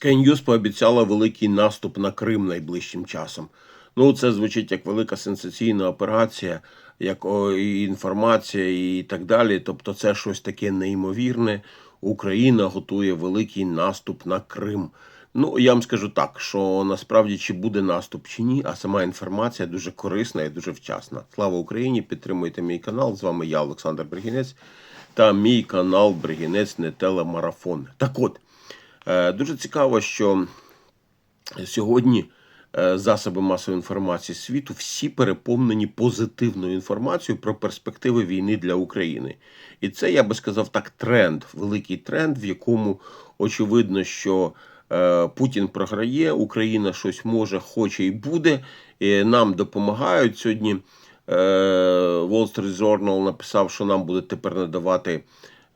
Sky News пообіцяла великий наступ на Крим найближчим часом. Ну, це звучить як велика сенсаційна операція, як і інформація і так далі. Тобто, це щось таке неймовірне. Україна готує великий наступ на Крим. Ну, я вам скажу так, що насправді чи буде наступ чи ні, а сама інформація дуже корисна і дуже вчасна. Слава Україні! Підтримуйте мій канал. З вами я, Олександр Бригінець, та мій канал Бригінець не телемарафон. Так от, дуже цікаво, що сьогодні е, засоби масової інформації світу всі переповнені позитивною інформацією про перспективи війни для України. І це, я би сказав так, тренд, великий тренд, в якому очевидно, що е, Путін програє, Україна щось може, хоче і буде. І нам допомагають сьогодні. е, Wall Street Journal написав, що нам будуть тепер надавати е,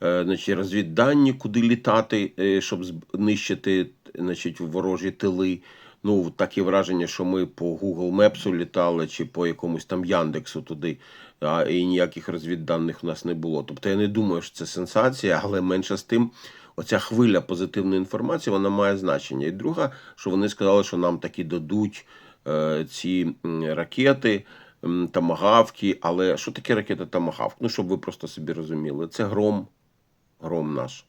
значить, розвіддані, куди літати, е, щоб знищити значить, ворожі тили. Ну, таке враження, що ми по Google Maps літали чи по якомусь там Яндексу туди, а, і ніяких розвідданих у нас не було. Тобто я не думаю, що це сенсація, але менше з тим, оця хвиля позитивної інформації вона має значення. І друга, що вони сказали, що нам таки дадуть е, ці ракети. Тамагавки, але що таке ракета Тамагавк? Ну, щоб ви просто собі розуміли, це гром, гром наш.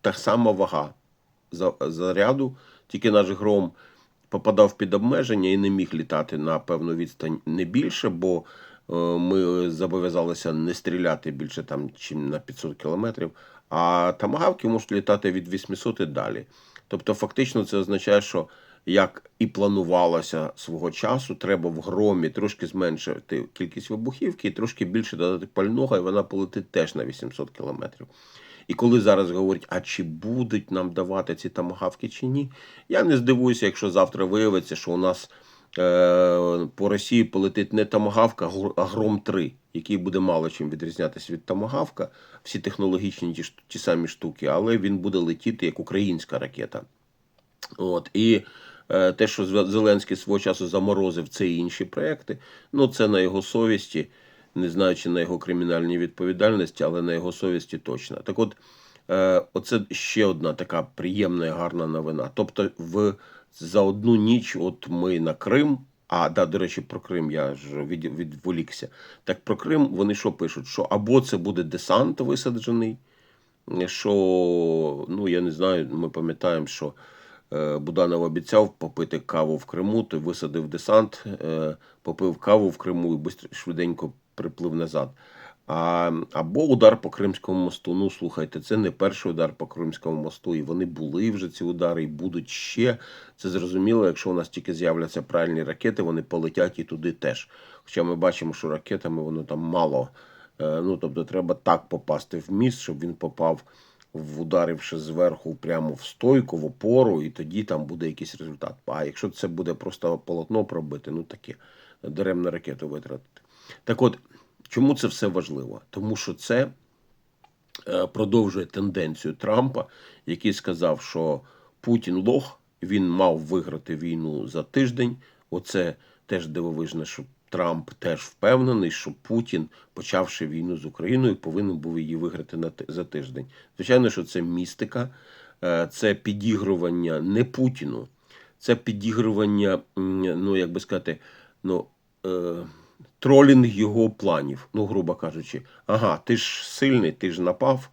Та сама вага заряду, тільки наш гром попадав під обмеження і не міг літати на певну відстань не більше, бо е, ми зобов'язалися не стріляти більше там, чим на 500 кілометрів. А тамагавки можуть літати від 800 і далі. Тобто, фактично, це означає, що як і планувалося свого часу, треба в громі трошки зменшити кількість вибухівки і трошки більше додати пального, і вона полетить теж на 800 кілометрів. І коли зараз говорять, а чи будуть нам давати ці тамагавки чи ні, я не здивуюся, якщо завтра виявиться, що у нас е, по Росії полетить не тамагавка, а гром 3, який буде мало чим відрізнятися від тамагавка, всі технологічні ті, ті самі штуки, але він буде летіти як українська ракета. От і те, що Зеленський свого часу заморозив це і інші проекти, ну це на його совісті, не знаю, чи на його кримінальній відповідальності, але на його совісті точно. Так от, е, оце ще одна така приємна і гарна новина. Тобто, в за одну ніч, от ми на Крим. А, да, до речі, про Крим я ж від, відволікся. Так про Крим вони що пишуть? Що або це буде десант висаджений, що, ну я не знаю, ми пам'ятаємо, що е, Буданов обіцяв попити каву в Криму, той висадив десант, е, попив каву в Криму і швиденько приплив назад. А, або удар по Кримському мосту. Ну, слухайте, це не перший удар по Кримському мосту, і вони були вже ці удари, і будуть ще. Це зрозуміло, якщо у нас тільки з'являться правильні ракети, вони полетять і туди теж. Хоча ми бачимо, що ракетами воно там мало. Е, Ну, тобто, треба так попасти в міст, щоб він попав, вдаривши зверху прямо в стойку, в опору, і тоді там буде якийсь результат. А якщо це буде просто полотно пробити, ну таке даремно ракету витратити. Так от, чому це все важливо? Тому що це е, продовжує тенденцію Трампа, який сказав, що Путін лох, він мав виграти війну за тиждень. Оце теж дивовижно, що Трамп теж впевнений, що Путін, почавши війну з Україною, повинен був її виграти за тиждень. Звичайно, що це містика, е, це підігрування не Путіну, це підігрування, ну як би сказати, ну. е, Тролінг його планів, ну, грубо кажучи, ага, ти ж сильний, ти ж напав.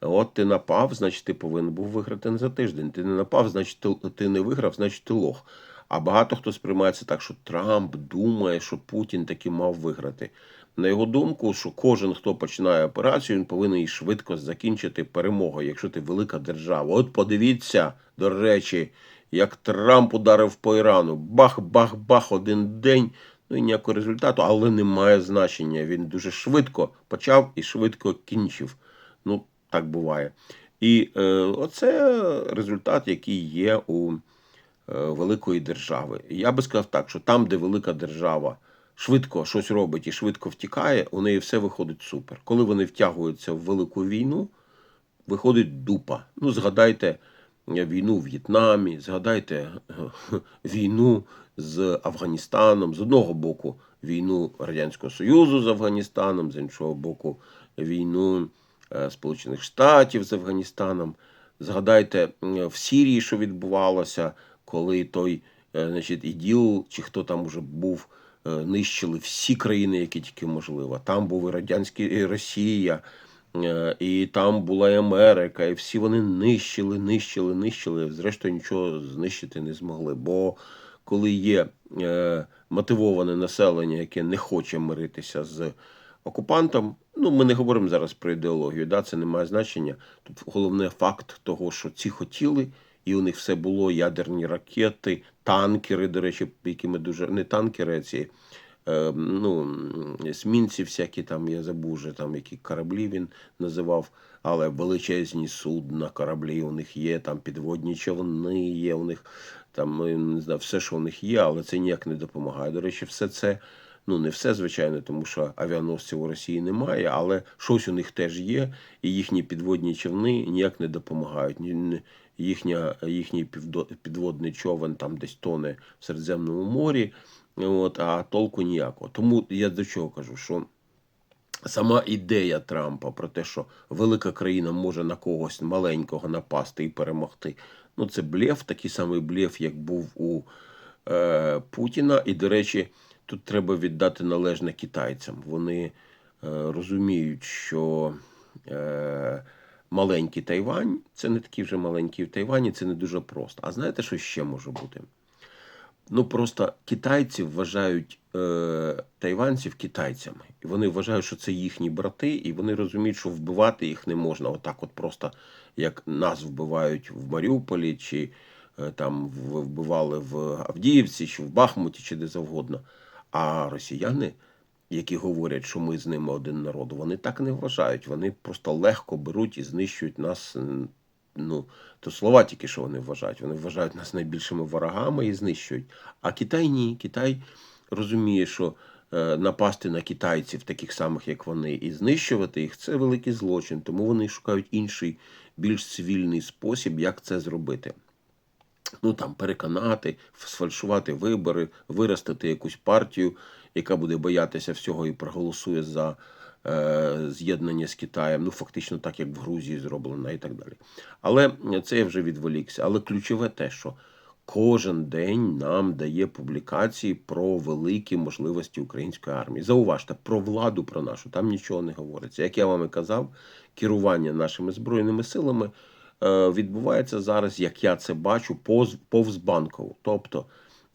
От ти напав, значить, ти повинен був виграти не за тиждень. Ти не напав, значить, ти не виграв, значить, ти лох. А багато хто сприймається так, що Трамп думає, що Путін таки мав виграти. На його думку, що кожен, хто починає операцію, він повинен її швидко закінчити перемогою, якщо ти велика держава. От подивіться, до речі, як Трамп ударив по Ірану. Бах-бах-бах один день. Ну і ніякого результату, але немає значення. Він дуже швидко почав і швидко кінчив. Ну, так буває. І е, оце результат, який є у великої держави. Я би сказав так, що там, де велика держава швидко щось робить і швидко втікає, у неї все виходить супер. Коли вони втягуються в велику війну, виходить дупа. Ну, згадайте е, війну в В'єтнамі, згадайте е, війну з Афганістаном, з одного боку війну Радянського Союзу з Афганістаном, з іншого боку, війну е, Сполучених Штатів з Афганістаном. Згадайте в Сірії, що відбувалося, коли той е, значить, іділ, чи хто там уже був, е, нищили всі країни, які тільки можливо. Там був і Радянський і Росія, е, і там була і Америка, і всі вони нищили, нищили, нищили. Зрештою, нічого знищити не змогли. Бо коли є мотивоване населення, яке не хоче миритися з окупантом, ну ми не говоримо зараз про ідеологію, да, це не має значення. Тут головне факт того, що ці хотіли, і у них все було ядерні ракети, танкери, до речі, якими дуже не танкери, а ці. е, Ну, м, есмінці всякі там, я забув вже там, які кораблі він називав, але величезні судна, кораблі у них є, там підводні човни є, у них там е, не знаю, все, що у них є, але це ніяк не допомагає. До речі, все це, ну не все, звичайно, тому що авіаносців у Росії немає, але щось у них теж є, і їхні підводні човни ніяк не допомагають. Їхня, їхній підводний човен там десь тоне в Середземному морі, от, а толку ніякого. Тому я до чого кажу, що сама ідея Трампа про те, що велика країна може на когось маленького напасти і перемогти, ну це блеф, такий самий блеф, як був у е, Путіна. І, до речі, тут треба віддати належне китайцям. Вони е, розуміють, що е, маленький Тайвань це не такий вже маленький в Тайвані, це не дуже просто. А знаєте, що ще може бути? Ну просто китайці вважають е, тайванців китайцями, і вони вважають, що це їхні брати, і вони розуміють, що вбивати їх не можна. Отак, от просто як нас вбивають в Маріуполі, чи е, там вбивали в Авдіївці, чи в Бахмуті, чи де завгодно. А росіяни, які говорять, що ми з ними один народ, вони так не вважають. Вони просто легко беруть і знищують нас. Ну, то слова тільки що вони вважають. Вони вважають нас найбільшими ворогами і знищують. А Китай ні. Китай розуміє, що е, напасти на китайців, таких самих, як вони, і знищувати їх це великий злочин. Тому вони шукають інший, більш цивільний спосіб, як це зробити. Ну там переконати, сфальшувати вибори, виростити якусь партію, яка буде боятися всього і проголосує за е, з'єднання з Китаєм. Ну, фактично, так як в Грузії зроблено і так далі. Але це я вже відволікся. Але ключове те, що кожен день нам дає публікації про великі можливості української армії. Зауважте, про владу, про нашу, там нічого не говориться. Як я вам і казав, керування нашими збройними силами відбувається зараз, як я це бачу, повз банкову. Тобто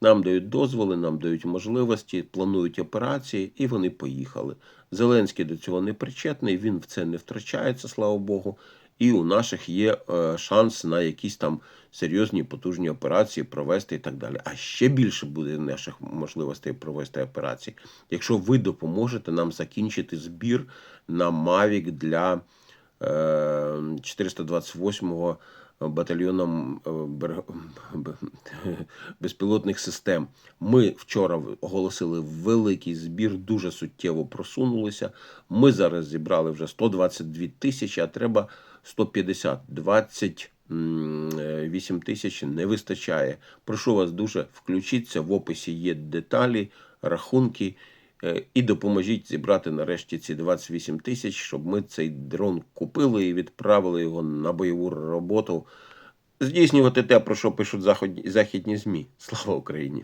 нам дають дозволи, нам дають можливості, планують операції, і вони поїхали. Зеленський до цього не причетний, він в це не втрачається, слава Богу. І у наших є е, шанс на якісь там серйозні потужні операції провести і так далі. А ще більше буде наших можливостей провести операції, якщо ви допоможете нам закінчити збір на Mavic для е, 428-го батальйоном е, безпілотних систем. Ми вчора оголосили великий збір, дуже суттєво просунулися. Ми зараз зібрали вже 122 тисячі, а треба 150. 28 тисяч не вистачає. Прошу вас дуже включіться. В описі є деталі, рахунки. Е, І допоможіть зібрати нарешті ці 28 тисяч, щоб ми цей дрон купили і відправили його на бойову роботу. Здійснювати те, про що пишуть західні ЗМІ. Слава Україні!